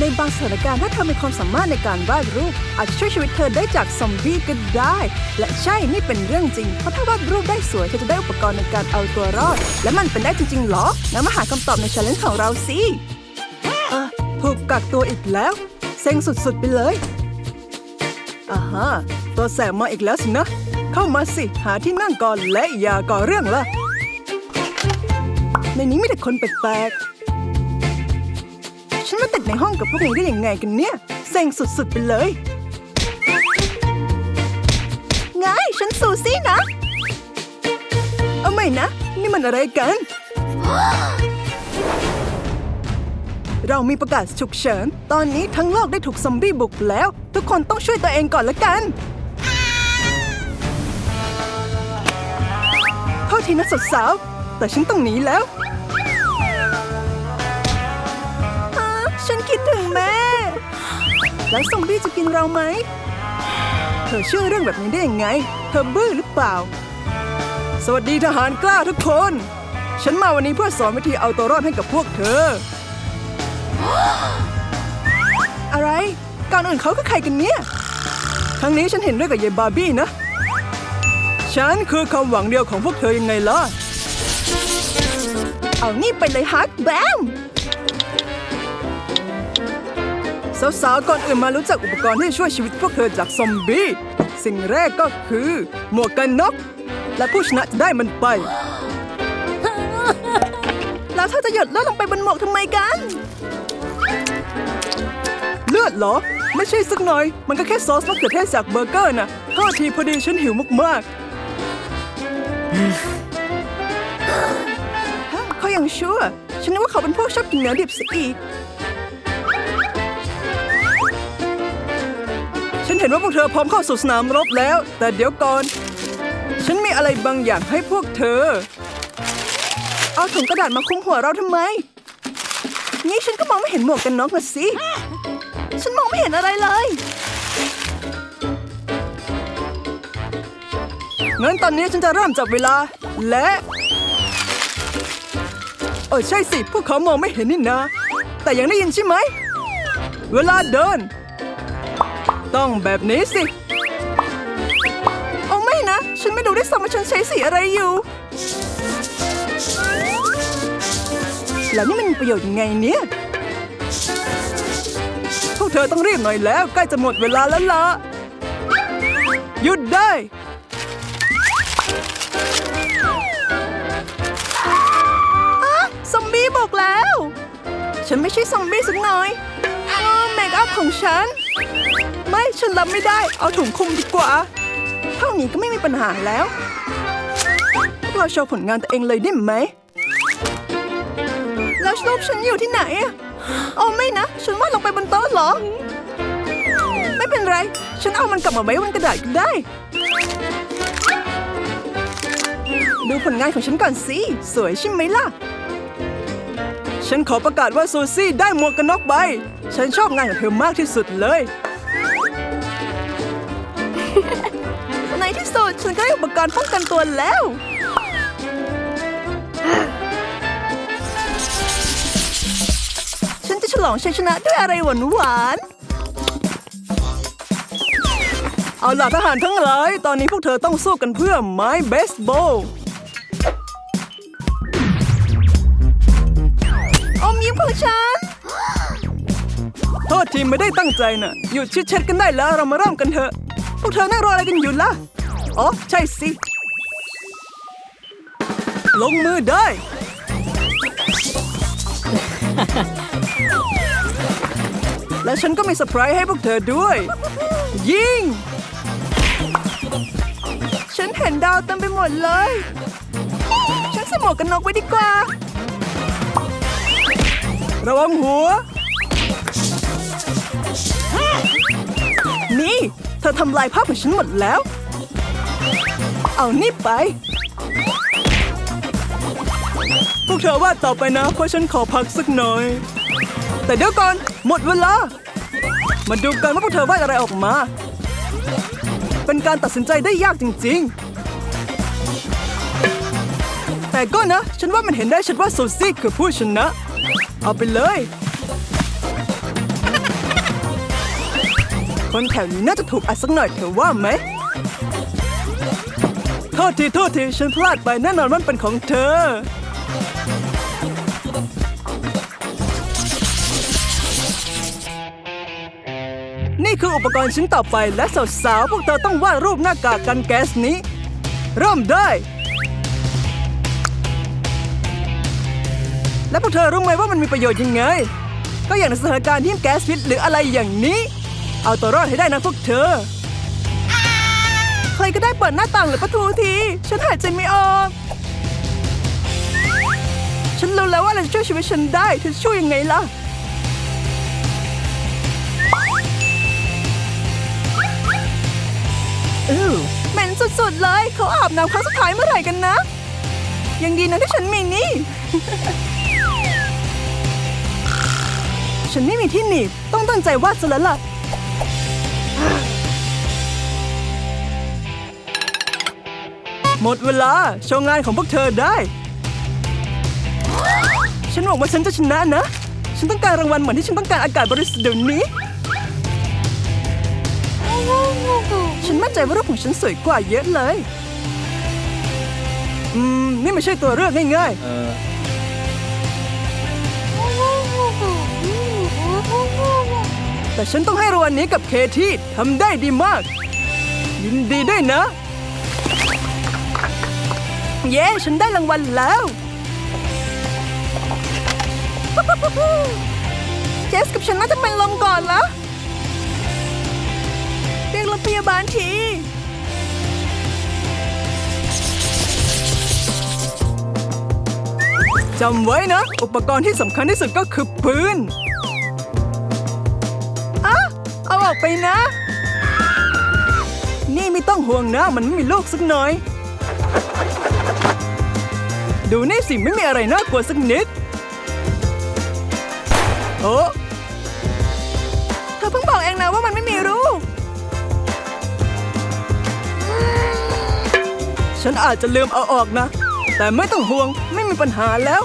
ในบางสถานการณ์ถ้าเธอมีความสามารถในการวาดรูป อาจจะช่วยชีวิตเธอได้จากซอมบี้ก็ได้ และใช่นี่เป็นเรื่องจริง เพราะถ้าวาดรูปได้สวยเธอจะได้อุปกรณ์ในการเอาตัวรอด และมันเป็นได้จริงๆหรองั้นมาหาคำตอบในช l เลน g e ของเราสิถูกกักตัวอีกแล้ว เซ็งสุดๆไปเลยอ่าฮะตัวแสบมาอีกแล้วสินะ เข้ามาสิหาที่นั่งก่อนและอย่าก่อเรื่องละในนี้มีแต่คนแปลกๆ ฉันมาติดในห้องกับพวกนี้ได้ยังไงกันเนี่ยเซ็งสุดๆไปเลยไงฉันซูซี่นะ เอาไม่นะ นี่มันอะไรกัน เรามีประกาศฉุกเฉิน ตอนนี้ทั้งโลกได้ถูกซอมบี้บุกแล้ว ทุกคนต้องช่วยตัวเองก่อนละกันโทษทีนะสาว แต่ฉันต้องหนีแล้ว คิดถึงแม่ แล้วซอมบี้จะกินเราไหม เธอเชื่อเรื่องแบบนี้ได้ยังไง เธอบื้อหรือเปล่า สวัสดีทหารกล้าทุกคน ฉันมาวันนี้เพื่อสอนวิธีเอาตัวรอดให้กับพวกเธอ อะไร ก่อนอื่นเขาคือใครกันเนี่ย ครั้งนี้ฉันเห็นด้วยกับยายบาร์บี้นะ ฉันคือความหวังเดียวของพวกเธอยังไงล่ะ เอานี่ไปเลยฮักแบม สาวๆ ก่อนอื่นมารู้จักอุปกรณ์ที่จะช่วยชีวิตพวกเธอจากซอมบี้ สิ่งแรกก็คือ หมวกกันน็อกและผู้ชนะจะได้มันไป แล้วเธอจะหยดเลือดลงไปบนหมวกทำไมกัน เลือดเหรอ ไม่ใช่สักหน่อย มันก็แค่ซอสมะเขือเทศจากเบอร์เกอร์น่ะโทษทีพอดีฉันหิวมากๆฮะเขายังชั่ว ฉันนึกว่าเขาเป็นพวกชอบกินเนื้อดิบซะอีก ห็นว่าพวกเธอพร้อมเข้าสู่สนามรบแล้ว แต่เดี๋ยวก่อน ฉันมีอะไรบางอย่างให้พวกเธอ เอาถุงกระดาษมาคลุมหัวเราทำไมงี้ฉันก็มองไม่เห็นหมวกกันน็อกนะสิ ฉันมองไม่เห็นอะไรเลยงั้นตอนนี้ฉันจะเริ่มจับเวลา และเออใช่สิ พวกเขามองไม่เห็นนี่นะ แต่ยังได้ยินใช่ไหม เวลาเดิน ต้องแบบนี้สิเอาไม่นะ ฉันไม่รู้ได้วยซ้ำว่าฉันใช้สีอะไรอยู่ แล้วนี่มันมีประโยชน์ยังไงเนี่ย พวกเธอต้องรีบหน่อยแล้ว ใกล้จะหมดเวลาแล้วล่ะ หยุดได้ อะซอมบี้บอกแล้ว ฉันไม่ใช่ซอมบี้สักหน่อยอ้าวเมคอัพของฉัน ไม่ฉันรับไม่ได้ เอาถุงคลุมดีกว่า เท่านี้ก็ไม่มีปัญหาแล้วพวกเราโชว์ผลงานตัวเองเลยได้ไหม แล้วรูปฉันอยู่ที่ไหนอะโอ้ไม่นะ ฉันวาดลงไปบนโต๊ะเหรอ ไม่เป็นไร ฉันเอามันกลับมาไว้บนกระดาษก็ได้ ดูผลงานของฉันก่อนสิ สวยใช่ไหมล่ะฉันขอประกาศว่าซูซี่ได้หมวกกันน็อกใบ ฉันชอบงานของเธอมากที่สุดเลย สุด ฉันก็ได้อุปกรณ์ป้องกันตัวแล้วฉันจะฉลองชัยชนะด้วยอะไรหวานหวานๆเอาล่ะทหารทั้งหลาย ตอนนี้พวกเธอต้องสู้กันเพื่อไม้เบสบอลอมยิ้มของฉัน โทษทีไม่ได้ตั้งใจน่ะ หยุดชิดเช็ดกันได้แล้วเรามาเริ่มกันเถอะ พวกเธอนั่งรออะไรกันอยู่ล่ะ อ๋อ ใช่สิ ลงมือได้ และฉันก็มีเซอร์ไพรส์ให้พวกเธอด้วย ยิง ฉันเห็นดาวเต็มไปหมดเลย ฉันใส่หมวกกันน็อกไว้ดีกว่า ระวังหัว นี่ เธอทำลายภาพของฉันหมดแล้ว เอานี่ไป พวกเธอว่าต่อไปนะ เพราะฉันขอพักสักหน่อย แต่เดี๋ยวก่อน หมดเวลา มาดูกันว่าพวกเธอวาดอะไรออกมา เป็นการตัดสินใจได้ยากจริง ๆ แต่ก็นะ ฉันว่ามันเห็นได้ชัดว่าโซซี่คือผู้ชนะ เอาไปเลย คนแถวนี้น่าจะถูกอัดสักหน่อยเธอว่าไหม โทษทีโทษทีฉันพลาดไปแน่นอนมันเป็นของเธอ นี่คืออุปกรณ์ชิ้นต่อไปและสาวๆพวกเธอต้องวาดรูปหน้ากากกันแก๊สนี้ เริ่มได้ แล้วพวกเธอรู้ไหมว่ามันมีประโยชน์ยังไง ก็อย่างในสถานการณ์ที่แก๊สพิษหรืออะไรอย่างนี้ เอาตัวรอดให้ได้นะพวกเธอ ใครก็ได้เปิดหน้าต่างหรือประตูที ฉันหายใจไม่ออก ฉันรู้แล้วว่าอะไรจะช่วยชีวิตฉันได้เธอช่วยยังไงล่ะอือเหม็นสุดๆเลย เขาอาบน้ำครั้งสุดท้ายเมื่อไหร่กันนะ ยังดีนะที่ฉันมีนี่ ฉันไม่มีที่หนีบต้องตั้งใจวาดซะแล้วล่ะ หมดเวลา โชว์งานของพวกเธอได้ ฉันหวังว่าฉันจะชนะนะ ฉันต้องการรางวัลเหมือนที่ฉันต้องการอากาศบริสุทธิ์เดี๋ยวนี้ ฉันมั่นใจว่ารูปของฉันสวยกว่าเยอะเลย อืม นี่ไม่ใช่ตัวเลือกง่ายๆ แต่ฉันต้องให้รางวัลนี้กับเคที่ทำได้ดีมาก ยินดีด้วยนะ เย้ ฉันได้รางวัลแล้วเจสกับฉันน่าจะเป็นลมก่อนแล้วเรียกรถพยาบาลทีจำไว้นะ อุปกรณ์ที่สำคัญที่สุดก็คือปืนอะเอาออกไปนะ นี่ไม่ต้องห่วงนะ มันไม่มีลูกสักหน่อย ดูนี่สิไม่มีอะไรน่ากลัวสักนิด โอ้เธอเพิ่งบอกเองนะว่ามันไม่มีรูฉันอาจจะลืมเอาออกนะ แต่ไม่ต้องห่วงไม่มีปัญหาแล้ว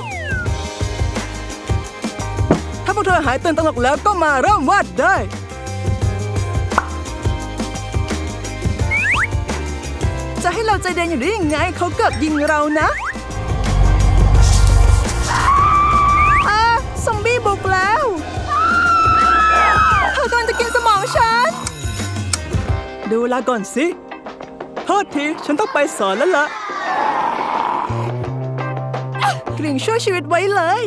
ถ้าพวกเธอหายตื่นตระหนกแล้วก็มาเริ่มวาดได้จะให้เราใจเย็นอยู่ได้ยังไง เขาเกือบยิงเรานะ ลาก่อนสิโทษที ฉันต้องไปสอนแล้วล่ะกริ่งช่วยชีวิตไว้เลย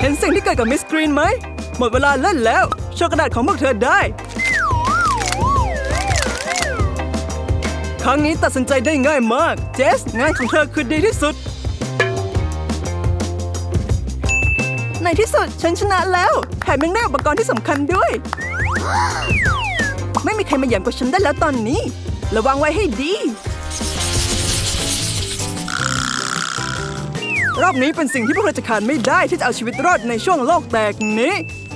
เห็นสิ่งที่เกิดกับมิสกรีนไหม หมดเวลาเล่นแล้วโชว์กระดาษของพวกเธอได้ ครั้งนี้ตัดสินใจได้ง่ายมาก เจส งานของเธอคือดีที่สุด ในที่สุดฉันชนะแล้ว แถมยังได้อุปกรณ์ที่สำคัญด้วย ไม่มีใครมาหย่ำกับฉันได้แล้วตอนนี้ ระวังไว้ให้ดี รอบนี้เป็นสิ่งที่พวกเราจะขาดไม่ได้ที่จะเอาชีวิตรอดในช่วงโลกแตกนี้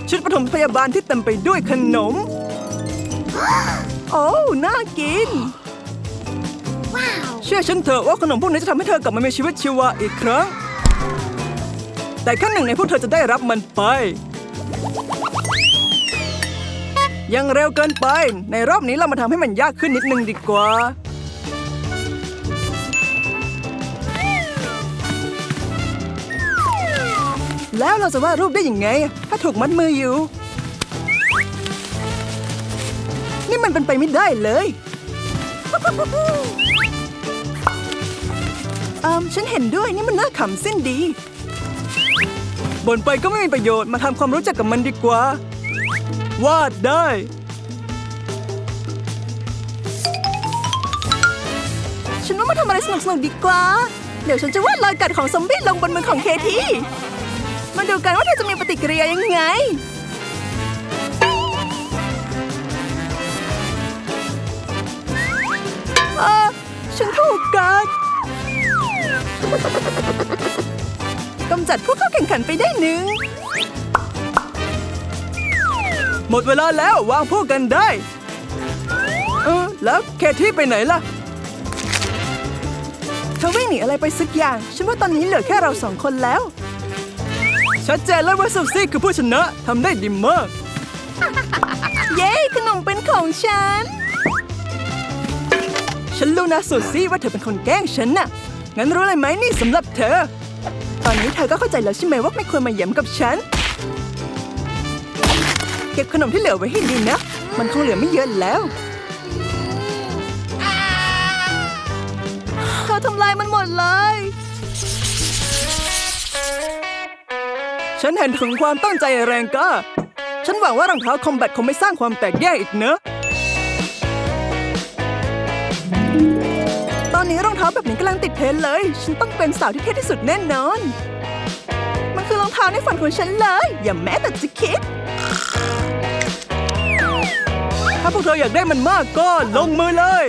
ชุดปฐมพยาบาลที่เต็มไปด้วยขนม โอ้น่ากิน เชื่อฉันเถอะว่าขนมพวกนี้จะทำให้เธอกลับมามีชีวิตชีวาอีกครั้ง แต่แค่หนึ่งในพวกเธอจะได้รับมันไป ยังเร็วเกินไป ในรอบนี้เรามาทำให้มันยากขึ้นนิดนึงดีกว่า แล้วเราจะวาดรูปได้ยังไง ถ้าถูกมัดมืออยู่ นี่มันเป็นไปไม่ได้เลยอืมฉันเห็นด้วยนี่มันน่าขำสิ้นดีบ่นไปก็ไม่มีประโยชน์มาทำความรู้จักกับมันดีกว่า วาดได้ ฉันว่ามาทำอะไรสนุกๆดีกว่า เดี๋ยวฉันจะวาดรอยกัดของซอมบี้ลงบนมือของเคที่มาดูกันว่าเธอจะมีปฏิกิริยายังไง เออฉันถูกกัดกำจัดผู้เข้าแข่งขันไปได้หนึ่ง มดเวลาแล้ววางพวกกันได้ เออ แล้วแคที่ไปไหนล่ะ เธอวิ่งหนีอะไรไปสักอย่าง ฉันว่าตอนนี้เหลือแค่เราสองคนแล้ว ชัดเจนแล้วว่าซูซี่คือผู้ชนะทำได้ดีมาก เย้ขนมเป็นของฉัน ฉันรู้นะสุซี่ว่าเธอเป็นคนแกล้งฉันน่ะ งั้นรู้อะไรไหมนี่สำหรับเธอ ตอนนี้เธอก็เข้าใจแล้วใช่ไหมว่าไม่ควรมาเหยียมกับฉัน เก็บขนมที่เหลือไว้ให้ดีนะ มันคงเหลือไม่เยอะแล้วเธอทำลายมันหมดเลย ฉันเห็นถึงความตั้งใจแรงกล้า ฉันหวังว่ารองเท้าคอมแบทคงไม่สร้างความแตกแยกอีกเนอะตอนนี้รองเท้าแบบนี้กำลังติดเทรนด์เลย ฉันต้องเป็นสาวที่เท่ที่สุดแน่นอน มันคือรองเท้าในฝันของฉันเลย อย่าแม้แต่จะคิด ถ้าพวกเธออยากได้มันมากก็ลงมือเลย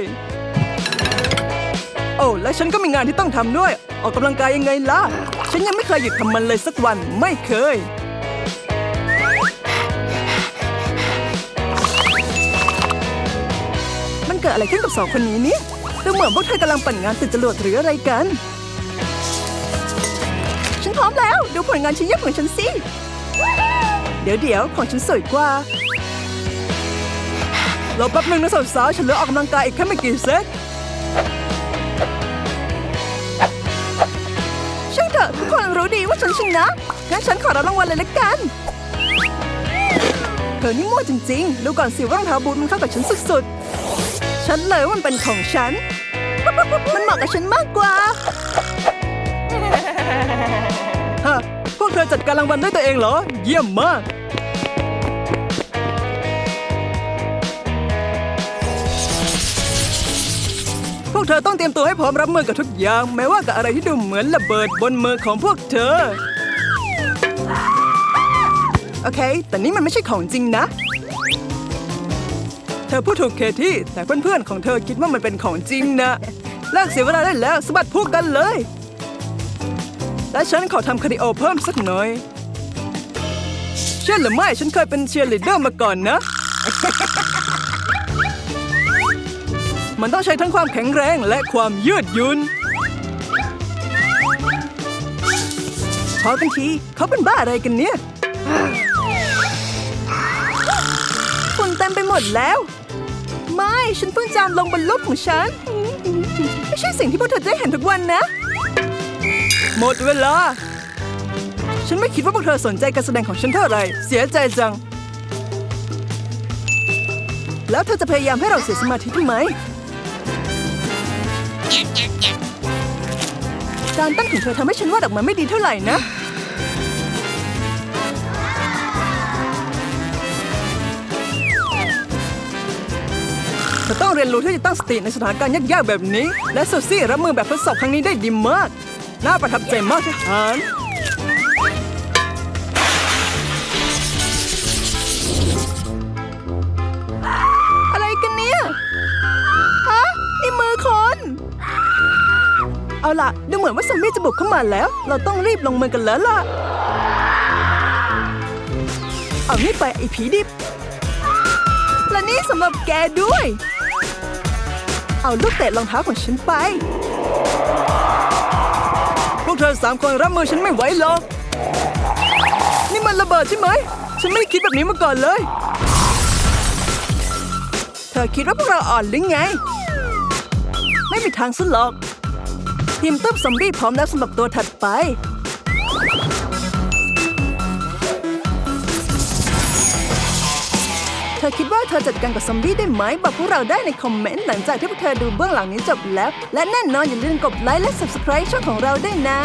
โอ้และฉันก็มีงานที่ต้องทำด้วย ออกกำลังกายยังไงล่ะ ฉันยังไม่เคยหยุดทำมันเลยสักวันไม่เคย มันเกิดอะไรขึ้นกับสองคนนี้นี่ดูเหมือนพวกเธอกำลังปั่นงานติดจรวดหรืออะไรกัน ฉันพร้อมแล้ว ดูผลงานชิ้นเยี่ยมของฉันสิ เดี๋ยวเดี๋ยวของฉันสวยกว่า ราแป๊บหนึ่งนะสาวๆฉันเหลือออกกำลังกายอีกแค่ไม่กี่เซตช่างเถอะทุกคนรู้ดีว่าฉันชนะงั้นฉันขอรับรางวัลเลยละกัน เธอนี่มั่วจริงๆดูก่อนสิว่ารองเท้าบูทมันเข้ากับฉันสุดๆ ฉันเลยว่ามันเป็นของฉัน มันเหมาะกับฉันมากกว่าฮะพวกเธอจัดการรางวัลด้วยตัวเองเหรอ เยี่ยมมาก พวกเธอต้องเตรียมตัวให้พร้อมรับมือกับทุกอย่าง แม้ว่ากับอะไรที่ดูเหมือนระเบิดบนมือของพวกเธอ โอเค แต่นี่มันไม่ใช่ของจริงนะ เธอพูดถูกเคที่ แต่เพื่อนๆของเธอคิดว่ามันเป็นของจริงนะเลิกเสียเวลาได้แล้วสะบัดพูดกันเลย และฉันขอทำคาร์ดิโอเพิ่มสักหน่อยเชื่อหรือไม่ฉันเคยเป็นเชียร์ลีดเดอร์มาก่อนนะ มันต้องใช้ทั้งความแข็งแรงและความยืดหยุ่นพอกันทีเขาเป็นบ้าอะไรกันเนี่ยฝุ่นเต็มไปหมดแล้ว ไม่ฉันเพิ่งจามลงบนรูปของฉัน ไม่ใช่สิ่งที่พวกเธอได้เห็นทุกวันนะ หมดเวลา ฉันไม่คิดว่าพวกเธอสนใจการแสดงของฉันเท่าไหร่ เสียใจจัง แล้วเธอจะพยายามให้เราเสียสมาธิทำไม การตั้งของเธอทำให้ฉันวาดออกมาไม่ดีเท่าไหร่นะ เธอต้องเรียนรู้ที่จะตั้งสติในสถานการณ์ยากๆแบบนี้ และซูซี่รับมือแบบทดสอบครั้งนี้ได้ดีมาก น่าประทับใจมากทหาร เอาล่ะ ดูเหมือนว่าซอมบี้จะบุกเข้ามาแล้ว เราต้องรีบลงมือกันแล้วล่ะ เอานี่ไปไอ้ผีดิบ และนี่สำหรับแกด้วย เอาลูกเตะรองเท้าของฉันไป พวกเธอสามคนรับมือฉันไม่ไหวหรอก นี่มันระเบิดใช่ไหม ฉันไม่ได้คิดแบบนี้มาก่อนเลย เธอคิดว่าพวกเราอ่อนหรือไง ไม่มีทางสุดหรอก ทีมต้มซอมบี้พร้อมแล้วสำหรับตัวถัดไป เธอคิดว่าเธอจัดการกับซอมบี้ได้ไหม บอกพวกเราได้ในคอมเมนต์ หลังจากที่พวกเธอดูเบื้องหลังนี้จบแล้ว และแน่นอนอย่าลืมกดไลค์และ Subscribe ช่องของเราด้วยนะ